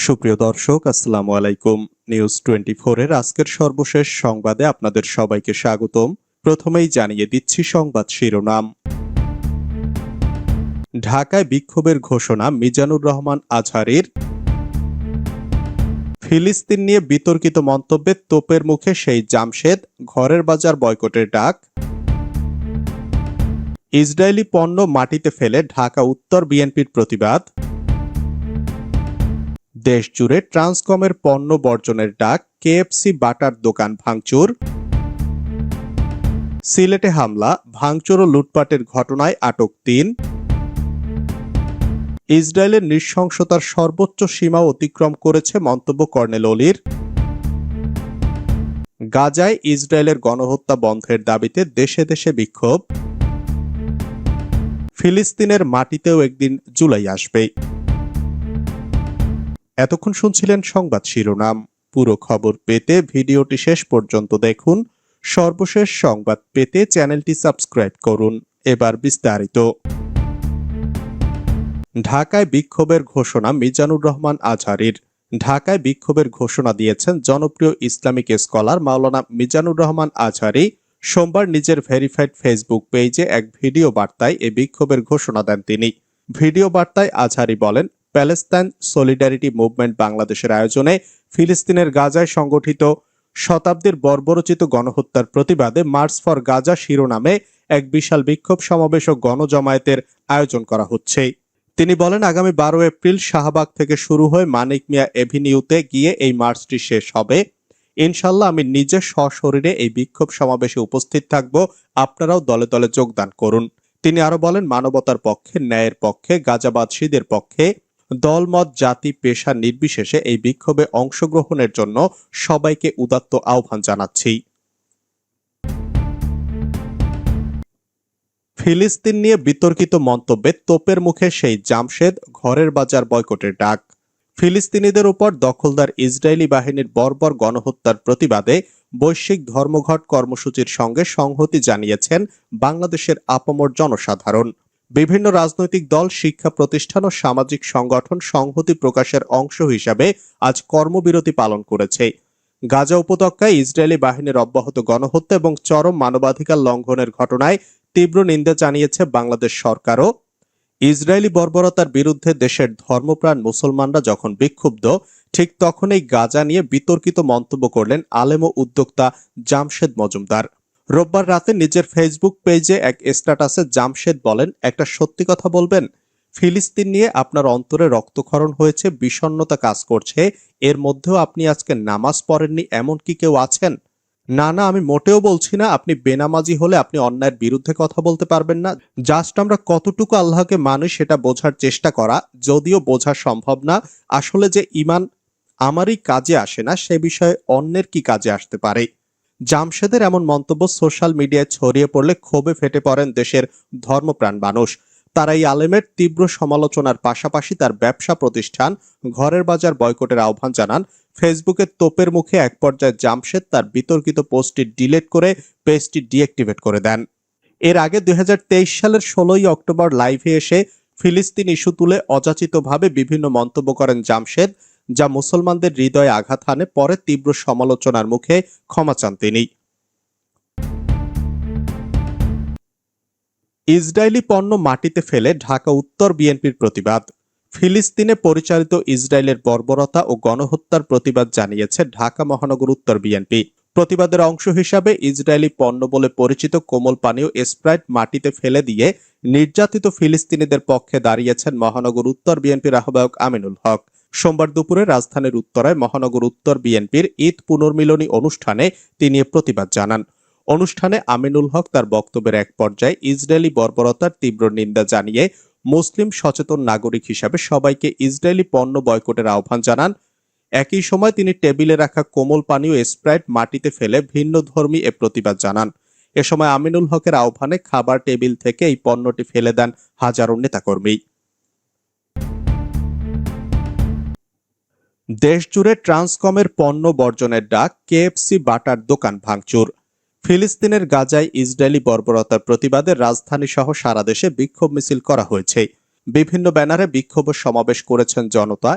সুপ্রিয় দর্শক, আসসালামু আলাইকুম। নিউজ টোয়েন্টি এর আজকের সর্বশেষ সংবাদে আপনাদের সবাইকে স্বাগতম। প্রথমেই জানিয়ে দিচ্ছি সংবাদ শিরোনাম। ঢাকায় বিক্ষোভের ঘোষণা, মিজানুর রহমান আজহারির। ফিলিস্তিন নিয়ে বিতর্কিত মন্তব্যে তোপের মুখে সেই জামশেদ, ঘরের বাজার বয়কটের ডাক। ইসরায়েলি পণ্য মাটিতে ফেলে ঢাকা উত্তর বিএনপির প্রতিবাদ। দেশজুড়ে ট্রান্সকমের পণ্য বর্জনের ডাক, কেএফসি বাটার দোকান ভাঙচুর, সিলেটে হামলা, ভাঙচুর ও লুটপাটের ঘটনায় আটক তিন, ইসরায়েলের নৃশংসতার সর্বোচ্চ সীমা অতিক্রম করেছে মন্তব্য কর্নেল অলির। গাজায় ইসরায়েলের গণহত্যা বন্ধের দাবিতে দেশে দেশে বিক্ষোভ। ফিলিস্তিনের মাটিতেও একদিন জুলাই আসবে এতক্ষণ শুনছিলেন সংবাদ শিরোনাম। পুরো খবর পেতে ভিডিওটি শেষ পর্যন্ত দেখুন। সর্বশেষ সংবাদ পেতে চ্যানেলটি সাবস্ক্রাইব করুন। এবার বিস্তারিত। ঢাকায় বিক্ষোভের ঘোষণা মিজানুর রহমান আজহারির। ঢাকায় বিক্ষোভের ঘোষণা দিয়েছেন জনপ্রিয় ইসলামিক স্কলার মাওলানা মিজানুর রহমান আজহারি। সোমবার নিজের ভেরিফাইড ফেসবুক পেজে এক ভিডিও বার্তায় এ বিক্ষোভের ঘোষণা দেন তিনি। ভিডিও বার্তায় আজহারি বলেন প্যালেস্তাইন সলিডারিটি মুভমেন্ট বাংলাদেশের আয়োজনে ফিলিস্তিনের গাজায় সংগঠিত শতাব্দীর বর্বরচিত গণহত্যার প্রতিবাদে মার্চ ফর গাজা শিরোনামে এক বিশাল বিক্ষোভ সমাবেশ ও গণজমায়েতের আয়োজন করা হচ্ছে। তিনি বলেন, আগামী বারো এপ্রিল শাহবাগ থেকে শুরু হয়ে মানিক মিয়া এভিনিউতে গিয়ে এই মার্চটি শেষ হবে। ইনশাল্লাহ আমি নিজে সশরীরে এই বিক্ষোভ সমাবেশে উপস্থিত থাকব। আপনারাও দলে দলে যোগদান করুন। তিনি আরও বলেন, মানবতার পক্ষে, ন্যায়ের পক্ষে গাজাবাদশীদের পক্ষে দলমত, জাতি, পেশা নির্বিশেষে এই বিক্ষোভে অংশগ্রহণের জন্য সবাইকে উদাত্ত আহ্বান জানাচ্ছি। ফিলিস্তিন নিয়ে বিতর্কিত মন্তব্যে তোপের মুখে সেই জামশেদ ঘরের বাজার বয়কটের ডাক। ফিলিস্তিনিদের উপর দখলদার ইসরায়েলি বাহিনীর বর্বর গণহত্যার প্রতিবাদে বৈশ্বিক ধর্মঘট কর্মসূচির সঙ্গে সংহতি জানিয়েছেন বাংলাদেশের আপামর জনসাধারণ। বিভিন্ন রাজনৈতিক দল, শিক্ষা প্রতিষ্ঠান ও সামাজিক সংগঠন সংহতি প্রকাশের অংশ হিসাবে আজ কর্মবিরতি পালন করেছে। গাজা উপত্যকায় ইসরায়েলি বাহিনীর অব্যাহত গণহত্যা এবং চরম মানবাধিকার লঙ্ঘনের ঘটনায় তীব্র নিন্দা জানিয়েছে বাংলাদেশ সরকারও। ইসরায়েলি বর্বরতার বিরুদ্ধে দেশের ধর্মপ্রাণ মুসলমানরা যখন বিক্ষুব্ধ, ঠিক তখনই গাজা নিয়ে বিতর্কিত মন্তব্য করলেন আলেম ও উদ্যোক্তা জামশেদ মজুমদার। রোববার রাতে নিজের ফেসবুক পেজে এক স্ট্যাটাসে জামশেদ বলেন, একটা সত্যি কথা বলবেন, ফিলিস্তিন নিয়ে আপনার অন্তরে রক্তক্ষরণ হয়েছে, বিষণ্ণতা কাজ করছে, এর মধ্যেও আপনি আজকে নামাজ পড়েননি, এমন কি কেউ আছেন? না না, আমি মোটেও বলছি না, আপনি বেনামাজি হলে আপনি অন্যায়ের বিরুদ্ধে কথা বলতে পারবেন না। জাস্ট আমরা কতটুকু আল্লাহকে মানি সেটা বোঝার চেষ্টা করা, যদিও বোঝা সম্ভব না। আসলে যে ইমান আমারই কাজে আসে না, সে বিষয়ে অন্যের কি কাজে আসতে পারে? জামশেদের এমন মন্তব্য সোশ্যাল মিডিয়ায় ছড়িয়ে পড়লে ক্ষোভে ফেটে পড়েন দেশের ধর্মপ্রাণ মানুষ। তারা এই আলেমের তীব্র সমালোচনার পাশাপাশি তার ব্যবসা প্রতিষ্ঠান, ঘরের বাজার বয়কটের আহ্বান জানান। ফেসবুকে তোপের মুখে এক পর্যায়ে জামশেদ তার বিতর্কিত পোস্টটি ডিলেট করে পেজটি ডিঅ্যাক্টিভেট করে দেন। এর আগে দুই হাজার তেইশ সালের ষোলোই অক্টোবর লাইভে এসে ফিলিস্তিন ইস্যু তুলে অযাচিতভাবে বিভিন্ন মন্তব্য করেন জামশেদ। যা মুসলমানদের হৃদয়ে আঘাত হানে, পরে তীব্র সমালোচনার মুখে ক্ষমা চান তিনি। ইসরায়েলি পণ্য মাটিতে ফেলে ঢাকা উত্তর বিএনপির প্রতিবাদ। ফিলিস্তিনে পরিচালিত ইসরায়েলের বর্বরতা ও গণহত্যার প্রতিবাদ জানিয়েছে ঢাকা মহানগর উত্তর বিএনপি। প্রতিবাদের অংশ হিসাবে ইসরায়েলি পণ্য বলে পরিচিত কোমল পানীয় স্প্রাইট মাটিতে ফেলে দিয়ে নির্যাতিত ফিলিস্তিনিদের পক্ষে দাঁড়িয়েছেন মহানগর উত্তর বিএনপির আহ্বায়ক আমিনুল হক। সোমবার দুপুরে রাজধানীর উত্তরায় মহানগর উত্তর বিএনপির ঈদ পুনর্মিলনী অনুষ্ঠানে তিনি প্রতিবাদ জানান। অনুষ্ঠানে আমিনুল হক তার বক্তব্যের এক পর্যায়ে ইসরায়েলি বর্বরতার তীব্র নিন্দা জানিয়ে মুসলিম সচেতন নাগরিক হিসাবে সবাইকে ইসরায়েলি পণ্য বয়কটের আহ্বান জানান। একই সময় তিনি টেবিলে রাখা কোমল পানীয় স্প্রাইট মাটিতে ফেলে ভিন্ন ধর্মী এ প্রতিবাদ জানান। এ সময় আমিনুল হকের আহ্বানে খাবার টেবিল থেকে এই পণ্যটি ফেলে দেন হাজারো নেতাকর্মী। দেশজুড়ে ট্রান্সকমের পণ্য বর্জনের ডাক কেএফসি বাটার দোকান ভাঙচুর। ফিলিস্তিনের গাজায় ইসরায়েলি বর্বরতার প্রতিবাদে রাজধানী সহ সারা দেশে বিক্ষোভ মিছিল করা হয়েছে। বিভিন্ন ব্যানারে বিক্ষোভ সমাবেশ করেছেন জনতা।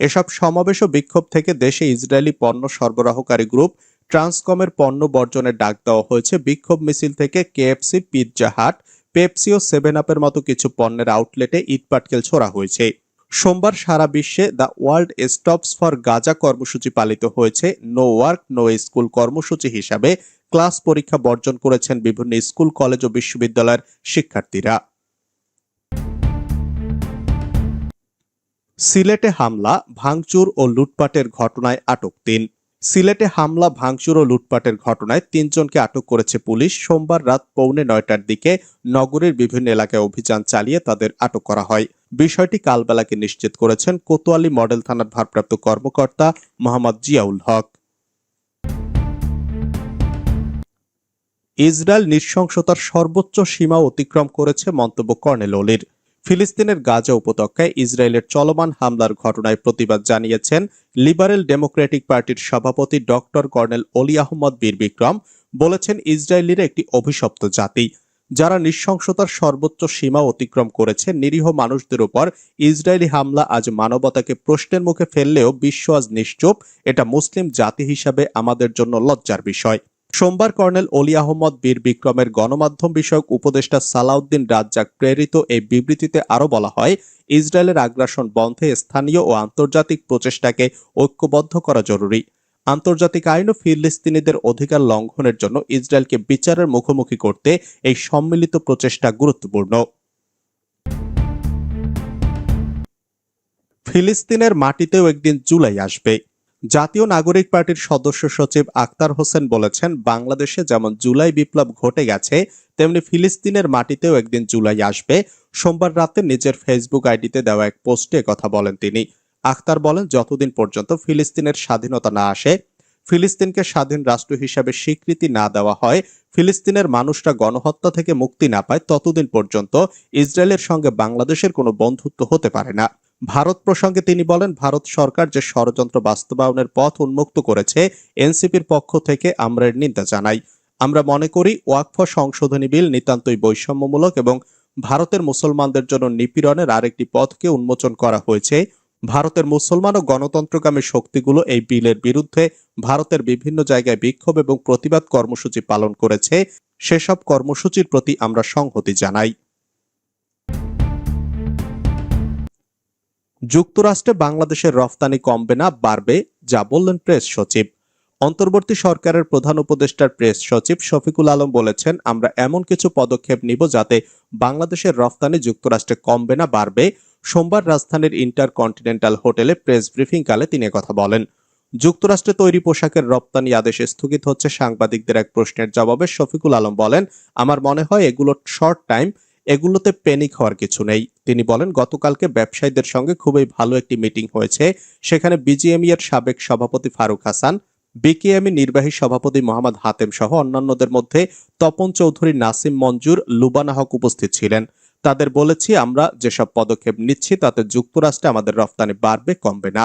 এসব সমাবেশ ও বিক্ষোভ থেকে দেশে ইসরায়েলি পণ্য সরবরাহকারী গ্রুপ ট্রান্সকমের পণ্য বর্জনের ডাক দেওয়া হয়েছে। বিক্ষোভ মিছিল থেকে কেএফসি, পিৎজা হাট, পেপসি ও সেভেন আপের মতো কিছু পণ্যের আউটলেটে ইটপাটকেল ছোড়া হয়েছে। সোমবার সারা বিশ্বে the world stops for Gaza কর্মসূচি পালিত হয়েছে। নো ওয়ার্ক, নো স্কুল কর্মসূচি হিসাবে ক্লাস পরীক্ষা বর্জন করেছেন বিভিন্ন স্কুল, কলেজ ও বিশ্ববিদ্যালয়ের শিক্ষার্থীরা। সিলেটে হামলা, ভাঙচুর ও লুটপাটের ঘটনায় আটক তিন। সিলেটে হামলা, ভাঙচুর ও লুটপাটের ঘটনায় তিনজনকে আটক করেছে পুলিশ। সোমবার রাত পৌনে নয়টার দিকে নগরীর বিভিন্ন এলাকায় অভিযান চালিয়ে তাদের আটক করা হয়। বিষয়টি কালবেলাকে নিশ্চিত করেছেন কোতোয়ালি মডেল থানার ভারপ্রাপ্ত কর্মকর্তা মোহাম্মদ জিয়াউল হক। ইসরায়েল নৃশংসতার সর্বোচ্চ সীমা অতিক্রম করেছে মন্তব্য কর্নেল অলির। ফিলিস্তিনের গাজা উপত্যকায় ইসরায়েলের চলমান হামলার ঘটনায় প্রতিবাদ জানিয়েছেন লিবারেল ডেমোক্রেটিক পার্টির সভাপতি ডক্টর কর্নেল অলি আহমদ বীর বিক্রম, বলেছেন ইসরায়েলিরা একটি অভিশপ্ত জাতি। যারা নৃশংসতার সর্বোচ্চ সীমা অতিক্রম করেছে, নিরীহ মানুষদের উপর ইসরায়েলি হামলা আজ মানবতাকে প্রশ্নের মুখে ফেললেও বিশ্ব আজ নিশ্চুপ। এটা মুসলিম জাতি হিসাবে আমাদের জন্য লজ্জার বিষয়। সোমবার কর্নেল অলি আহমদ বীর বিক্রমের গণমাধ্যম বিষয়ক উপদেষ্টা সালাউদ্দিন রাজ্জাক প্রেরিত এই বিবৃতিতে আরও বলা হয়, ইসরায়েলের আগ্রাসন বন্ধে স্থানীয় ও আন্তর্জাতিক প্রচেষ্টাকে ঐক্যবদ্ধ করা জরুরি। আন্তর্জাতিক আইন ও ফিলিস্তিনিদের অধিকার লঙ্ঘনের জন্য ইসরায়েলকে বিচারের মুখোমুখি করতে এই সম্মিলিত প্রচেষ্টা গুরুত্বপূর্ণ। ফিলিস্তিনের মাটিতেও একদিন জুলাই আসবে। জাতীয় নাগরিক পার্টির সদস্য সচিব আক্তার হোসেন বলেছেন, বাংলাদেশে যেমন জুলাই বিপ্লব ঘটে গেছে, তেমনি ফিলিস্তিনের মাটিতেও একদিন জুলাই আসবে। সোমবার রাতে নিজের ফেসবুক আইডিতে দেওয়া এক পোস্টে কথা বলেন তিনি। আক্তার বলেন, যতদিন পর্যন্ত ফিলিস্তিনের স্বাধীনতা না আসে, ফিলিস্তিনকে স্বাধীন রাষ্ট্র হিসাবে স্বীকৃতি না দেওয়া হয়, ফিলিস্তিনের মানুষরা গণহত্যা থেকে মুক্তি না পায়, ততদিন পর্যন্ত ইসরায়েলের সঙ্গে বাংলাদেশের কোনো বন্ধুত্ব হতে পারে না। ভারত প্রসঙ্গে তিনি বলেন, ভারত সরকার যে ষড়যন্ত্র বাস্তবায়নের পথ উন্মুক্ত করেছে, এনসিপির পক্ষ থেকে আমরা এর নিন্দা জানাই। আমরা মনে করি, ওয়াকফ সংশোধনী বিল নিতান্তই বৈষম্যমূলক এবং ভারতের মুসলমানদের জন্য নিপীড়নের আরেকটি পথকে উন্মোচন করা হয়েছে। ভারতের মুসলমান ও গণতন্ত্রকামী শক্তিগুলো এই বিলের বিরুদ্ধে ভারতের বিভিন্ন জায়গায় বিক্ষোভ এবং প্রতিবাদ কর্মসূচি পালন করেছে। সেসব কর্মসূচির প্রতি আমরা সংহতি জানাই। যুক্তরাষ্ট্রে বাংলাদেশের রফতানি কমবে না, বাড়বে, যা বললেন প্রেস সচিব। অন্তর্বর্তী সরকারের প্রধান উপদেষ্টার প্রেস সচিব শফিকুল আলম বলেছেন, আমরা এমন কিছু পদক্ষেপ নিব যাতে বাংলাদেশের রফতানি যুক্তরাষ্ট্রে কমবে না, বাড়বে। সোমবার রাজধানীর ইন্টারকন্টিনেন্টাল হোটেলে প্রেস ব্রিফিংকালে তিনি কথা বলেন। যুক্তরাষ্ট্রে তৈরি পোশাকের রপ্তানি আদেশ স্থগিত হচ্ছে সাংবাদিকদের এক প্রশ্নের জবাবে। শফিকুল আলম বলেন, আমার মনে হয় এগুলো শর্ট টাইম এগুলোতে প্যানিক হওয়ার কিছু নেই। তিনি বলেন, গতকালকে ব্যবসায়ীদের সঙ্গে খুবই ভালো একটি মিটিং হয়েছে। সেখানে বিজিএমই এর সাবেক সভাপতি ফারুক হাসান বিকেএমই নির্বাহী সভাপতি মোহাম্মদ হাতেম সহ অন্যান্যদের মধ্যে তপন চৌধুরী, নাসিম মঞ্জুর, লুবানা হক উপস্থিত ছিলেন। তাদের বলেছি আমরা যেসব পদক্ষেপ নিচ্ছি তাতে যুক্তরাষ্ট্রে আমাদের রফতানি বাড়বে কমবে না।